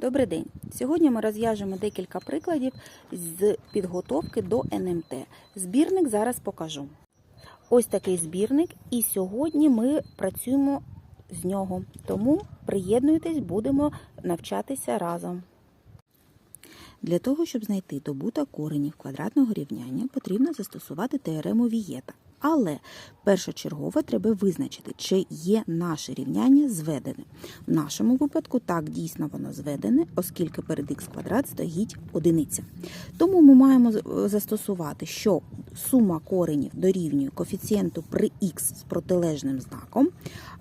Добрий день! Сьогодні ми розв'яжемо декілька прикладів з підготовки до НМТ. Збірник зараз покажу. Ось такий збірник, і сьогодні ми працюємо з нього. Тому приєднуйтесь, будемо навчатися разом. Для того, щоб знайти добуток коренів квадратного рівняння, потрібно застосувати теорему Вієта. Але першочергово треба визначити, чи є наше рівняння зведене. В нашому випадку так дійсно воно зведене, оскільки перед х квадрат стоїть одиниця. Тому ми маємо застосувати, що сума коренів дорівнює коефіцієнту при х з протилежним знаком,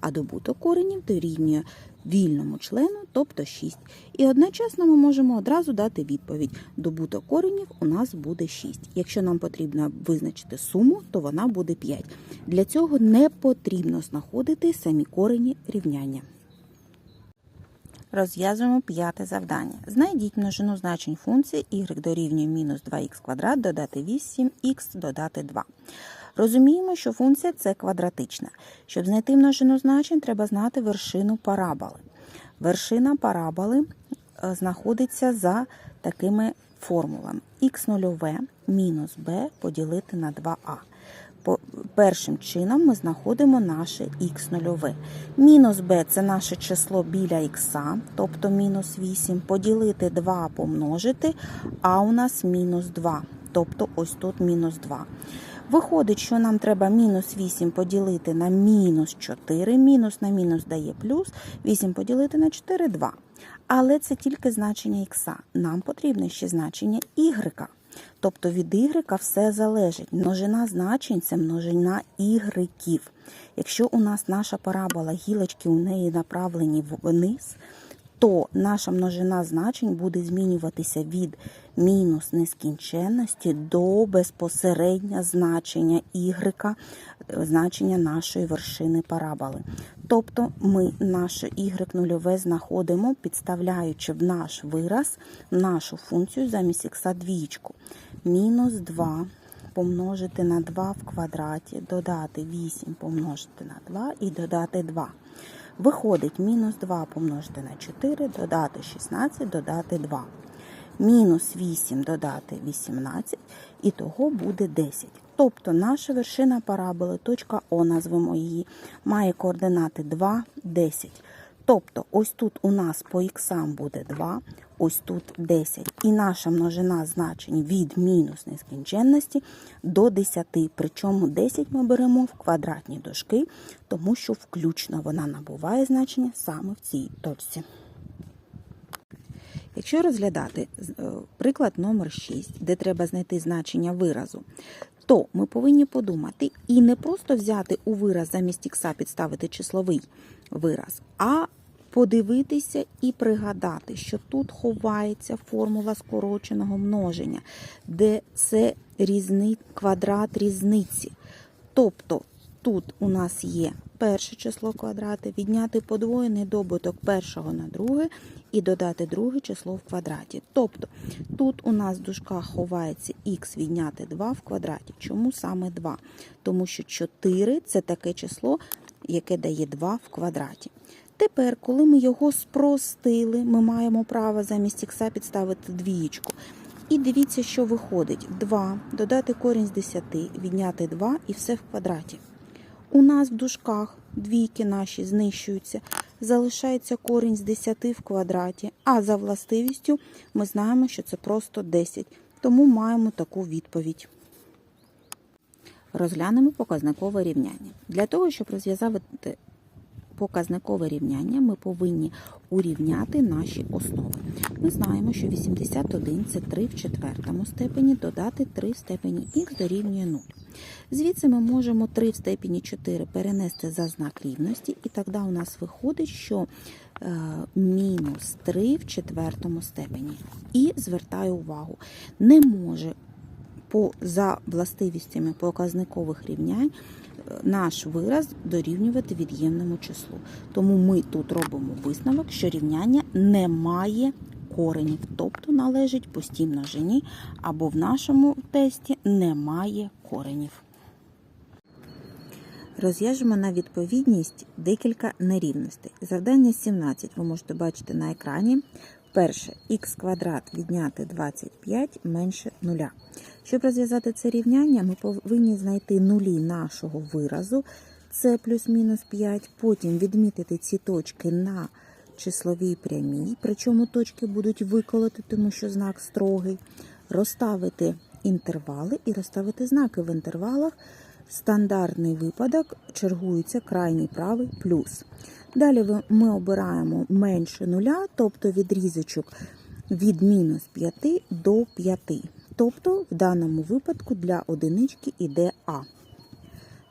а добуток коренів дорівнює вільному члену, тобто 6. І одночасно ми можемо одразу дати відповідь. Добуток коренів у нас буде 6. Якщо нам потрібно визначити суму, то вона буде 5. Для цього не потрібно знаходити самі корені рівняння. Розв'язуємо п'яте завдання. Знайдіть множину значень функції y дорівнює мінус 2х квадрат, додати 8х, додати 2. Розуміємо, що функція це квадратична. Щоб знайти множину значень, треба знати вершину параболи. Вершина параболи е, знаходиться за такими формулами. х нульове мінус b поділити на 2а. Першим чином ми знаходимо наше х нульове. Мінус b це наше число біля х, тобто мінус 8, поділити 2 помножити, а у нас мінус 2, тобто ось тут мінус 2. Виходить, що нам треба мінус 8 поділити на мінус 4, мінус на мінус дає плюс, 8 поділити на 4 – 2. Але це тільки значення х. Нам потрібно ще значення y. Тобто від y все залежить. Множина значень це множина ігреків. Якщо у нас наша парабола, гілочки у неї направлені вниз, то наша множина значень буде змінюватися від мінус нескінченності до безпосередньо значення y, е, значення нашої вершини параболи. Тобто ми наше y нульове знаходимо, підставляючи в наш вираз нашу функцію замість х двічку. Мінус 2 помножити на 2 в квадраті, додати 8 помножити на 2 і додати 2. Виходить мінус 2 помножити на 4, додати 16, додати 2. Мінус 8 додати 18, і того буде 10. Тобто наша вершина параболи, точка О, назвемо її, має координати 2, 10. Тобто ось тут у нас по іксам буде 2, ось тут 10. І наша множина значень від мінус нескінченності до 10. Причому 10 ми беремо в квадратні дужки, тому що включно вона набуває значення саме в цій точці. Якщо розглядати е, приклад номер 6, де треба знайти значення виразу, то ми повинні подумати і не просто взяти у вираз замість ікса підставити числовий вираз, а подивитися і пригадати, що тут ховається формула скороченого множення, де це різни... квадрат різниці. Тобто тут у нас є перше число квадрати, відняти подвоєний добуток першого на друге і додати друге число в квадраті. Тобто тут у нас в дужках ховається х відняти 2 в квадраті. Чому саме 2? Тому що 4 це таке число, яке дає 2 в квадраті. Тепер, коли ми його спростили, ми маємо право замість х підставити двієчку. І дивіться, що виходить. 2, додати корінь з 10, відняти 2 і все в квадраті. У нас в дужках двійки наші знищуються, залишається корінь з 10 в квадраті, а за властивістю ми знаємо, що це просто 10. Тому маємо таку відповідь. Розглянемо показникове рівняння. Для того, щоб розв'язати показникове рівняння, ми повинні урівняти наші основи. Ми знаємо, що 81 це 3 в четвертому степені, додати 3 в степені х дорівнює 0. Звідси ми можемо 3 в степені 4 перенести за знак рівності, і тоді у нас виходить, що е, мінус 3 в четвертому степені. І звертаю увагу, не може по, за властивістями показникових рівнянь наш вираз дорівнювати від'ємному числу. Тому ми тут робимо висновок, що рівняння не має коренів, тобто належить постій множині, або в нашому тесті немає коренів. Розв'яжемо на відповідність декілька нерівностей. Завдання 17 ви можете бачити на екрані. Перше, х квадрат відняти 25 менше нуля. Щоб розв'язати це рівняння, ми повинні знайти нулі нашого виразу. Це плюс-мінус 5. Потім відмітити ці точки на числовій прямій. Причому точки будуть виколоти, тому що знак строгий. Розставити інтервали і розставити знаки в інтервалах. Стандартний випадок чергується крайній правий плюс. Далі ми обираємо менше нуля, тобто відрізочок від мінус 5 до 5. Тобто в даному випадку для одинички іде А.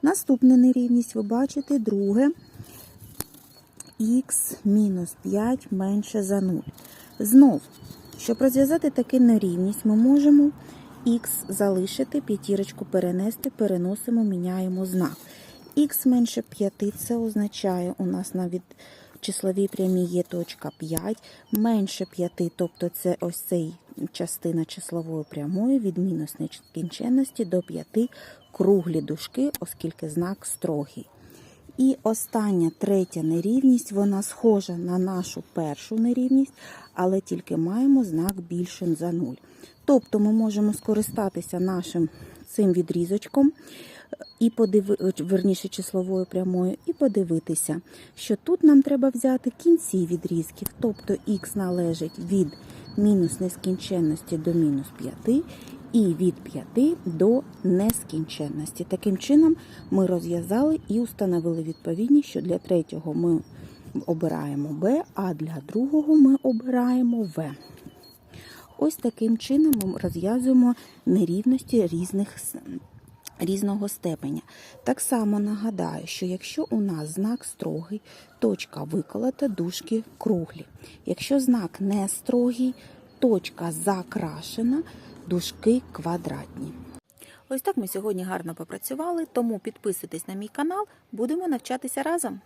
Наступна нерівність ви бачите, друге х мінус 5 менше за 0. Знов, щоб розв'язати таку нерівність, ми можемо х залишити, п'ятірочку перенести, переносимо, міняємо знак. х менше 5 це означає, у нас навіть числовій прямій є точка 5, менше 5, тобто це ось цей частина числової прямої від мінус нескінченності до 5 круглі дужки, оскільки знак строгий. І остання третя нерівність, вона схожа на нашу першу нерівність, але тільки маємо знак більшим за 0. Тобто ми можемо скористатися нашим цим відрізочком і подиви... верніше числовою прямою, і подивитися, що тут нам треба взяти кінці відрізків, тобто х належить від мінус нескінченності до мінус 5, і від 5 до нескінченності. Таким чином ми розв'язали і установили відповідність, що для третього ми обираємо Б, а для другого ми обираємо В. Ось таким чином ми розв'язуємо нерівності різних різного степеня. Так само нагадаю, що якщо у нас знак строгий, точка виколота, дужки круглі. Якщо знак не строгий, точка закрашена, дужки квадратні. Ось так ми сьогодні гарно попрацювали, тому підписуйтесь на мій канал, будемо навчатися разом.